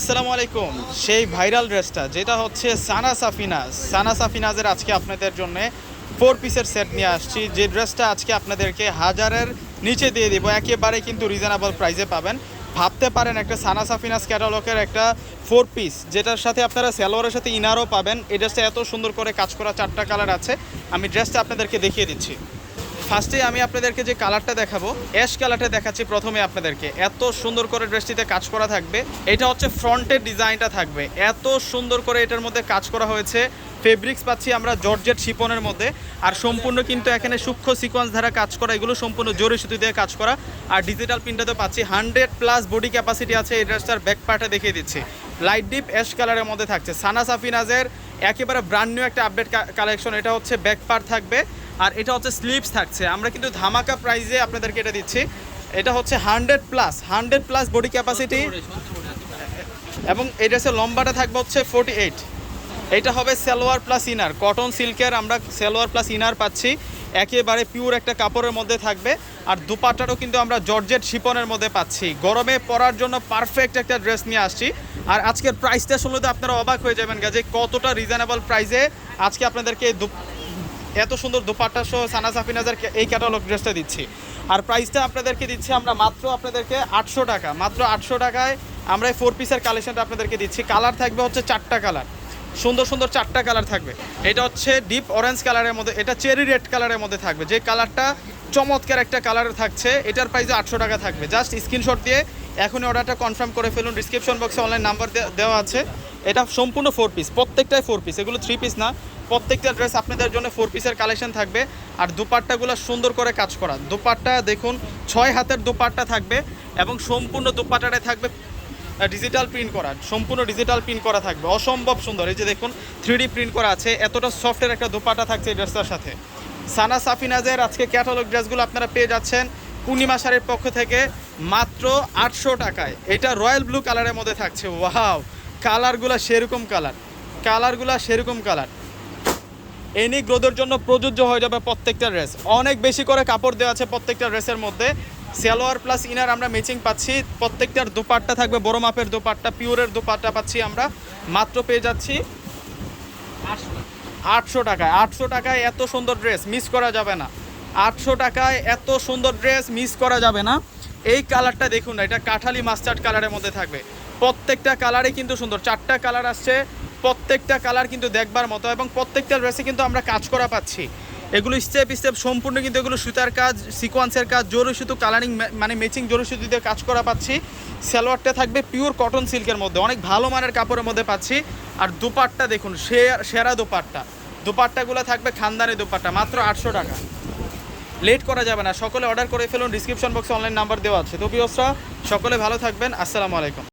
আসসালামু আলাইকুম। সেই ভাইরাল ড্রেসটা, যেটা হচ্ছে সানা সাফিনাজ সানা সাফিনাজের আজকে আপনাদের জন্য ফোর পিসের সেট নিয়ে আসছি। যে ড্রেসটা আজকে আপনাদেরকে হাজারের নিচে দিয়ে দিব, একেবারে কিন্তু রিজনেবল প্রাইসে পাবেন। ভাবতে পারেন একটা সানা সাফিনাজ ক্যাটালগের একটা ফোর পিস যেটার সাথে আপনারা সালোয়ারের সাথে ইনারও পাবেন। এই ড্রেসটা এত সুন্দর করে কাজ করা চারটা কালার আছে। আমি ড্রেসটা আপনাদেরকে দেখিয়ে দিচ্ছি। ফার্স্টে আমি আপনাদেরকে যে কালারটা দেখাবো, অ্যাশ কালারটা দেখাচ্ছি প্রথমে আপনাদেরকে। এত সুন্দর করে ড্রেসটিতে কাজ করা থাকবে। এটা হচ্ছে ফ্রন্টের ডিজাইনটা থাকবে। এত সুন্দর করে এটার মধ্যে কাজ করা হয়েছে। ফেব্রিক্স পাচ্ছি আমরা জর্জেট শিপনের মধ্যে। আর সম্পূর্ণ কিন্তু এখানে সূক্ষ্ম সিকোয়েন্স ধারা কাজ করা, এগুলো সম্পূর্ণ জোরে সুতি দিয়ে কাজ করা। আর ডিজিটাল প্রিন্টাতে পাচ্ছি। হান্ড্রেড প্লাস বডি ক্যাপাসিটি আছে, এই ড্রেসটার ব্যাক পার্টে দেখিয়ে দিচ্ছি। লাইট ডিপ অ্যাশ কালারের মধ্যে থাকছে। সানা সাফিনাজের একেবারে ব্র্যান্ড নিউ একটা আপডেট কালেকশন এটা হচ্ছে ব্যাক পার্ট থাকবে। আর এটা হচ্ছে স্লিপস থাকছে। আমরা কিন্তু ধামাকা প্রাইজে আপনাদেরকে এটা দিচ্ছি। এটা হচ্ছে hundred plus hundred plus body capacity এবং এই ড্রেসের লম্বাটা থাকবে হচ্ছে ফোর্টি এইট এটা হবে সালোয়ার প্লাস ইনার কটন সিল্কের আমরা সালোয়ার প্লাস ইনার পাচ্ছি। একেবারে পিওর একটা কাপড়ের মধ্যে থাকবে। আর দুপাট্টাটাও কিন্তু আমরা জর্জেট শিপনের মধ্যে পাচ্ছি। গরমে পরার জন্য পারফেক্ট একটা ড্রেস নিয়ে আসছি। আর আজকের প্রাইসটা শুনলে তো আপনারা অবাক হয়ে যাবেন গা যে কতটা রিজনেবল প্রাইসে আজকে আপনাদেরকে এত সুন্দর দুপাট্টা সহ সানা সাফিনাজার এই ক্যাটালগ ড্রেসটা দিচ্ছি। আর প্রাইসটা আপনাদেরকে দিচ্ছি আমরা মাত্র আপনাদেরকে আটশো টাকা। মাত্র আটশো টাকায় আমরা এই ফোর পিসের কালেকশনটা আপনাদেরকে দিচ্ছি। কালার থাকবে হচ্ছে চারটা কালার সুন্দর সুন্দর চারটা কালার থাকবে। এটা হচ্ছে ডিপ অরেঞ্জ কালারের মধ্যে এটা চেরি রেড কালারের মধ্যে থাকবে। যে কালারটা চমৎকার একটা কালার থাকছে, এটার প্রাইসে আটশো টাকা থাকবে। জাস্ট স্ক্রিনশট দিয়ে এখনই অর্ডারটা কনফার্ম করে ফেলুন। ডিসক্রিপশন বক্সে অনলাইন নাম্বার দেওয়া আছে। এটা সম্পূর্ণ ফোর পিস প্রত্যেকটাই ফোর পিস এগুলো থ্রি পিস না। প্রত্যেকটা ড্রেস আপনাদের জন্য ফোর পিসের কালেকশন থাকবে। আর দুপাট্টাগুলো সুন্দর করে কাজ করা। দুপাট্টা দেখুন, ছয় হাতের দুপাট্টা থাকবে এবং সম্পূর্ণ দুপাট্টাটায় থাকবে ডিজিটাল প্রিন্ট করা। সম্পূর্ণ ডিজিটাল প্রিন্ট করা থাকবে। অসম্ভব সুন্দর। এই যে দেখুন থ্রি প্রিন্ট করা আছে। এতটা সফটের একটা দুপাট্টা থাকছে এই ড্রেসটার সাথে। সানা সাফিনাজের আজকে ক্যাটালগ ড্রেসগুলো আপনারা পেয়ে যাচ্ছেন পূর্ণিমা শাড়ির পক্ষ থেকে মাত্র আটশো টাকায়। এটা রয়্যাল ব্লু কালারের মধ্যে থাকছে। ওয়াও! কালারগুলো সেরকম কালার। কালারগুলো সেরকম কালার। এনি গ্রোথের জন্য প্রযোজ্য হয়ে যাবে প্রত্যেকটা ড্রেস অনেক বেশি করে কাপড় দেওয়া আছে প্রত্যেকটা ড্রেসের মধ্যে। সালোয়ার প্লাস ইনার আমরা ম্যাচিং পাচ্ছি। প্রত্যেকটার দুপাট্টা থাকবে, বড় মাপের দুপাট্টা পিওরের দুপাট্টা পাচ্ছি আমরা। মাত্র পেয়ে যাচ্ছি আটশো টাকায়। আটশো টাকায় এত সুন্দর ড্রেস মিস করা যাবে না। আটশো টাকায় এত সুন্দর ড্রেস মিস করা যাবে না। এই কালারটা দেখুন না, এটা কাঠালি মাস্টার্ড কালারের মধ্যে থাকবে। প্রত্যেকটা কালারই কিন্তু সুন্দর। চারটা কালার আসছে। প্রত্যেকটা কালার কিন্তু দেখবার মতো এবং প্রত্যেকটা ড্রেসে কিন্তু আমরা কাজ করা পাচ্ছি। এগুলো স্টেপ স্টেপ সম্পূর্ণ কিন্তু এগুলো সুতার কাজ সিকোয়েন্সের কাজ জোরে সুতো কালারিং মানে ম্যাচিং জোরে সুতো দিয়ে কাজ করা পাচ্ছি। সালোয়ারটা থাকবে পিওর কটন সিল্কের মধ্যে, অনেক ভালো মানের কাপড়ের মধ্যে পাচ্ছি। আর দুপাট্টা দেখুন সেরা দুপাট্টা। দুপাট্টাগুলো থাকবে খানদানি দুপাট্টা, মাত্র আটশো টাকা। লেট করা যাবে না, সকলে অর্ডার করে ফেলুন ডিসক্রিপশন বক্সে অনলাইন নাম্বার দেওয়া আছে। তো বিয়সরা সকলে ভালো থাকবেন, আসসালামু আলাইকুম।